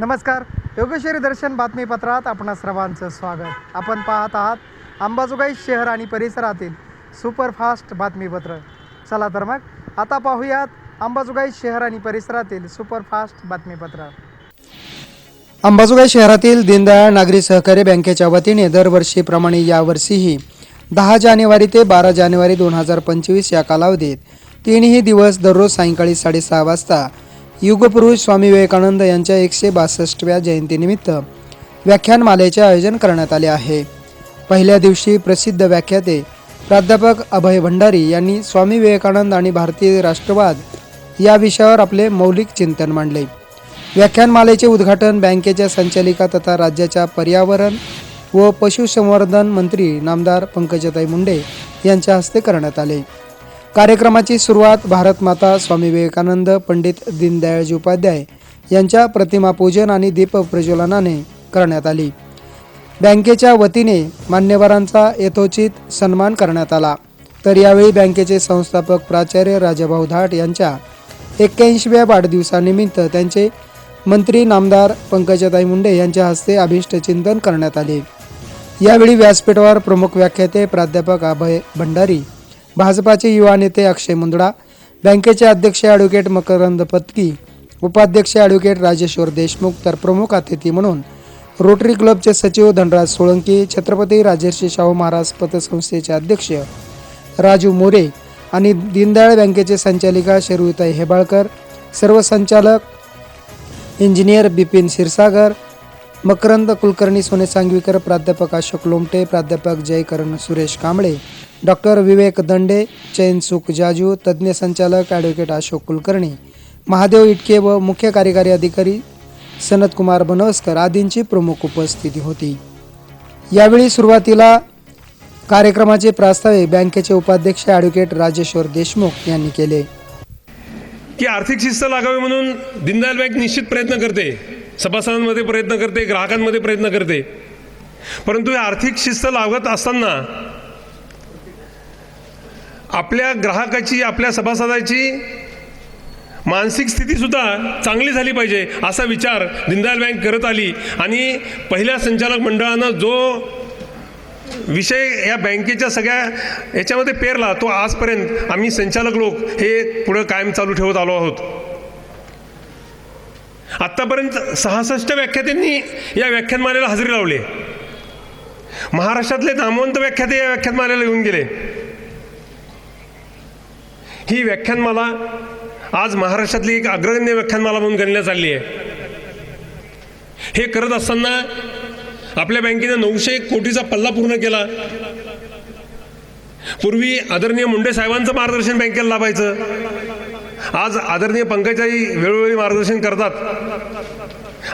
नमस्कार. योगेश्वरी दर्शन बातमीपत्रात आपणा सर्वांचं स्वागत. आपण पाहत आहात अंबाजोगाई शहर आणि परिसरातील सुपरफास्ट बातमीपत्र. चला तर मग आता पाहूयात अंबाजोगाई शहर आणि परिसरातील सुपरफास्ट बातमीपत्र. अंबाजोगाई शहरातील दीनदयाळ नागरी सहकारी बँकेच्या वतीने दरवर्षीप्रमाणे यावर्षीही दहा जानेवारी ते बारा जानेवारी दोन हजार पंचवीस या कालावधीत तीनही दिवस दररोज सायंकाळी साडेसहा वाजता युगपुरुष स्वामी विवेकानंद यांच्या एकशे बासष्टव्या जयंतीनिमित्त व्याख्यानमालेचे आयोजन करण्यात आले आहे. पहिल्या दिवशी प्रसिद्ध व्याख्याते प्राध्यापक अभय भंडारी यांनी स्वामी विवेकानंद आणि भारतीय राष्ट्रवाद या विषयावर आपले मौलिक चिंतन मांडले. व्याख्यानमालेचे उद्घाटन बँकेच्या संचालिका तथा राज्याच्या पर्यावरण व पशुसंवर्धन मंत्री नामदार पंकजाताई मुंडे यांच्या हस्ते करण्यात आले. कार्यक्रमाची सुरुवात भारतमाता स्वामी विवेकानंद पंडित दीनदयाळजी उपाध्याय यांच्या प्रतिमापूजन आणि दीपप्रज्वलनाने करण्यात आली. बँकेच्या वतीने मान्यवरांचा यथोचित सन्मान करण्यात आला. तर यावेळी बँकेचे संस्थापक प्राचार्य राजाभाऊ धाट यांच्या एक्क्याऐंशीव्या वाढदिवसानिमित्त त्यांचे मंत्री नामदार पंकजाताई मुंडे यांच्या हस्ते अभिष्टचिंतन करण्यात आले. यावेळी व्यासपीठावर प्रमुख व्याख्याते प्राध्यापक अभय भंडारी भाजपाचे युवा नेते अक्षय मुंदडा बँकेचे अध्यक्ष ॲडव्होकेट मकरंद पत्की उपाध्यक्ष ॲडव्होकेट राजेश्वर देशमुख तर प्रमुख अतिथी म्हणून रोटरी क्लबचे सचिव धनराज सोळंकी छत्रपती राजर्षी शाहू महाराज पतसंस्थेचे अध्यक्ष राजू मोरे आणि दीनदयाळ बँकेचे संचालिका शर्विताई हेबाळकर सर्व संचालक इंजिनियर बिपिन क्षीरसागर मकरंद कुलकर्णी सोने सांगवीकर प्राध्यापक अशोक लोमटे प्राध्यापक जयकरण सुरेश कांबळे डॉक्टर विवेक दंडे चैन सुख जाजू तज्ज्ञ संचालक ॲडव्होकेट अशोक कुलकर्णी महादेव इटके व मुख्य कार्यकारी अधिकारी सनतकुमार बनवसकर आदींची प्रमुख उपस्थिती होती. यावेळी सुरुवातीला कार्यक्रमाचे प्रास्ताविक बँकेचे उपाध्यक्ष ॲडव्होकेट राजेश्वर देशमुख यांनी केले. की आर्थिक शिस्त लागावी म्हणून दीनदयाल बँक निश्चित प्रयत्न करते सभासदांमध्ये प्रयत्न करते ग्राहकांमध्ये प्रयत्न करते. परंतु आर्थिक शिस्त लागत असताना आपल्या ग्राहकाची आपल्या सभासदाची मानसिक स्थितीसुद्धा चांगली झाली पाहिजे असा विचार दीनदयाल बँक करत आली. आणि पहिल्या संचालक मंडळानं जो विषय या बँकेच्या सगळ्या याच्यामध्ये पेरला तो आजपर्यंत आम्ही संचालक लोक हे पुढं कायम चालू ठेवत आलो आहोत. आत्तापर्यंत सहासष्ट व्याख्यात्यांनी या व्याख्यानमालेला हजेरी लावले. महाराष्ट्रातले नामवंत व्याख्याते या व्याख्यानमालेला येऊन गेले. ही व्याख्यानमाला आज महाराष्ट्रातली एक अग्रगण्य व्याख्यानमाला म्हणून गणण्यात आली आहे. हे करत असताना आपल्या बँकेनं नऊशे कोटीचा पल्ला पूर्ण केला. पूर्वी आदरणीय मुंडे साहेबांचं मार्गदर्शन बँकेला लाभायचं. आज आदरणीय पंकजाई वेळोवेळी मार्गदर्शन करतात.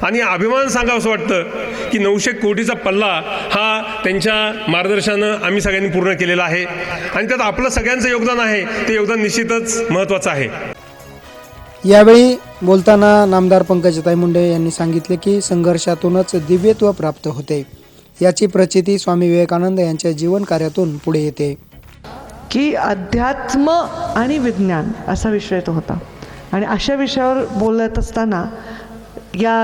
आणि अभिमान सांगावं असं वाटतं की नऊशे कोटीचा पल्ला हा त्यांच्या मार्गदर्शनानं आम्ही सगळ्यांनी पूर्ण केलेला आहे. आणि त्यात आपलं सगळ्यांचं योगदान आहे ते योगदान निश्चितच महत्त्वाचं आहे. यावेळी बोलताना नामदार पंकजताई मुंडे यांनी सांगितले की संघर्षातूनच दिव्यत्व प्राप्त होते. याची प्रचिती स्वामी विवेकानंद यांच्या जीवन कार्यातून पुढे येते. की अध्यात्म आणि विज्ञान असा विषय तो होता. आणि अशा विषयावर बोलत असताना या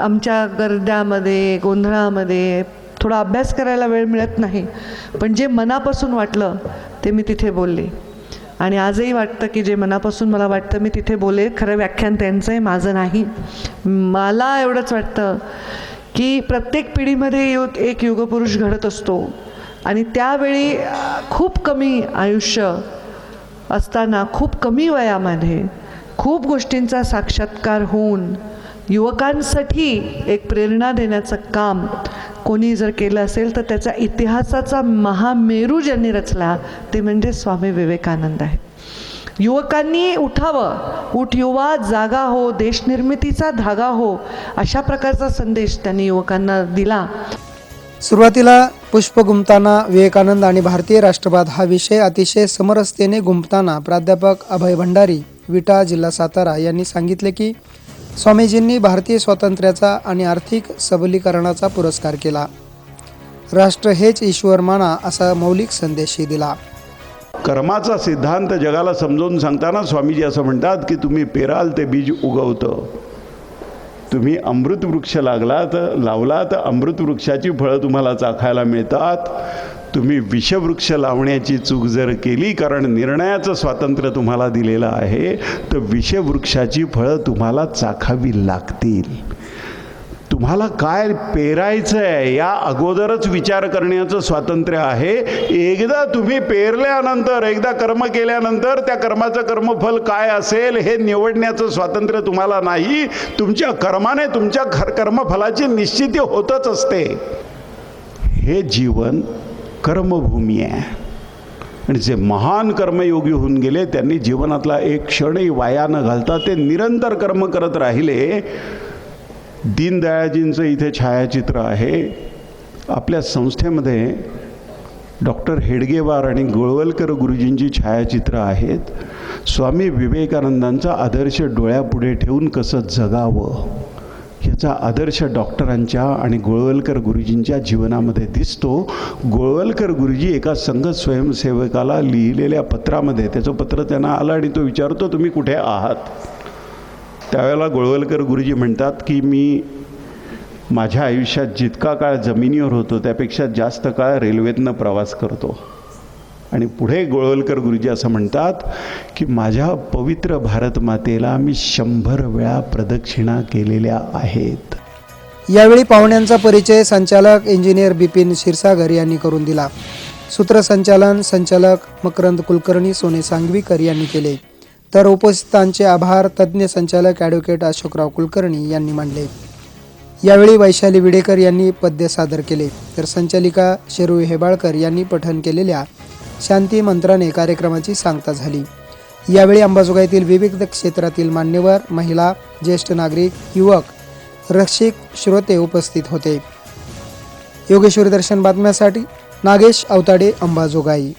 आमच्या गर्द्यामध्ये गोंधळामध्ये थोडा अभ्यास करायला वेळ मिळत नाही. पण जे मनापासून वाटलं ते मी तिथे बोलले. आणि आजही वाटतं की जे मनापासून मला वाटतं मी तिथे बोले खरं व्याख्यान त्यांचं आहे माझं नाही. मला एवढंच वाटतं की प्रत्येक पिढीमध्ये यु एक युगपुरुष घडत असतो. आणि त्यावेळी खूप कमी आयुष्य असताना खूप कमी वयामध्ये खूप गोष्टींचा साक्षात्कार होऊन युवकांसाठी एक प्रेरणा देण्याचं काम कोणी जर केलं असेल तर त्याचा इतिहासाचा महामेरू ज्यांनी रचला ते म्हणजे स्वामी विवेकानंद आहे युवकांनी उठावं. उठ युवा जागा हो देशनिर्मितीचा धागा हो अशा प्रकारचा संदेश त्यांनी युवकांना दिला. सुरुवातीला पुष्प गुंपताना विवेकानंद आणि भारतीय राष्ट्रवाद हा विषय अतिशय समरसतेने गुंपताना प्राध्यापक अभय भंडारी विटा जिल्हा सातारा यांनी सांगितले की स्वामीजींनी भारतीय स्वातंत्र्याचा आणि आर्थिक सबलीकरणाचा पुरस्कार केला. राष्ट्र हेच ईश्वर माना असा मौलिक संदेशही दिला. कर्माचा सिद्धांत जगाला समजावून सांगताना स्वामीजी असं म्हणतात की तुम्ही पेराल ते बीज उगवतं. तुम्ही अमृत वृक्ष लावलात अमृतवृक्षाची अमृत वृक्षाची फळं तुम्हाला चाखायला मिळतात. तुम्ही विषवृक्ष लावण्याची चूक जर केली कारण निर्णयाचं स्वातंत्र्य तुम्हाला दिलेलं आहे तर विषवृक्षाची फळं तुम्हाला चाखावी लागतील. तुम्हाला काय पेरायचं आहे या अगोदरच विचार करण्याचं स्वातंत्र्य आहे. एकदा तुम्ही पेरल्यानंतर एकदा कर्म केल्यानंतर त्या कर्माचं कर्मफल काय असेल हे निवडण्याचं स्वातंत्र्य तुम्हाला नाही. तुमच्या कर्माने तुमच्या खर कर्मफलाची निश्चिती होतच असते. हे जीवन कर्मभूमी आहे. आणि जे महान कर्मयोगी होऊन गेले त्यांनी जीवनातला एक क्षणही वाया न घालता ते निरंतर कर्म करत राहिले. दीनदयाळजींचं इथे छायाचित्र आहे. आपल्या संस्थेमध्ये डॉक्टर हेडगेवार आणि गोळवलकर गुरुजींची छायाचित्र आहेत. स्वामी विवेकानंदांचा आदर्श डोळ्यापुढे ठेवून कसं जगावं? ह्याचा आदर्श डॉक्टरांच्या आणि गोळवलकर गुरुजींच्या जीवनामध्ये दिसतो. गोळवलकर गुरुजी एका संघ स्वयंसेवकाला लिहिलेल्या पत्रामध्ये त्याचं पत्र त्यांना आलं आणि तो विचारतो तुम्ही कुठे आहात? त्यावेळेला गोळवलकर गुरुजी म्हणतात की मी माझ्या आयुष्यात जितका काळ जमिनीवर होतो त्यापेक्षा जास्त काळ रेल्वेतनं प्रवास करतो. आणि पुढे गोळवलकर गुरुजी असं म्हणतात की माझ्या पवित्र भारत मातेला मी शंभर वेळा प्रदक्षिणा केलेल्या आहेत. यावेळी पाहुण्यांचा परिचय संचालक इंजिनियर बिपिन क्षीरसागर यांनी करून दिला. सूत्रसंचालन संचालक मकरंद कुलकर्णी सोने सांगवीकर यांनी केले. तर उपस्थितांचे आभार तज्ज्ञ संचालक ॲडव्होकेट अशोकराव कुलकर्णी यांनी मांडले. यावेळी वैशाली विडेकर यांनी पद्य सादर केले. तर संचालिका शेरू हेबाळकर यांनी पठण केलेल्या शांती मंत्राने कार्यक्रमाची सांगता झाली. यावेळी अंबाजोगाईतील विविध क्षेत्रातील मान्यवर महिला ज्येष्ठ नागरिक युवक रक्षिक श्रोते उपस्थित होते. योगेश्वरी दर्शन बातम्यासाठी नागेश अवताडे अंबाजोगाई.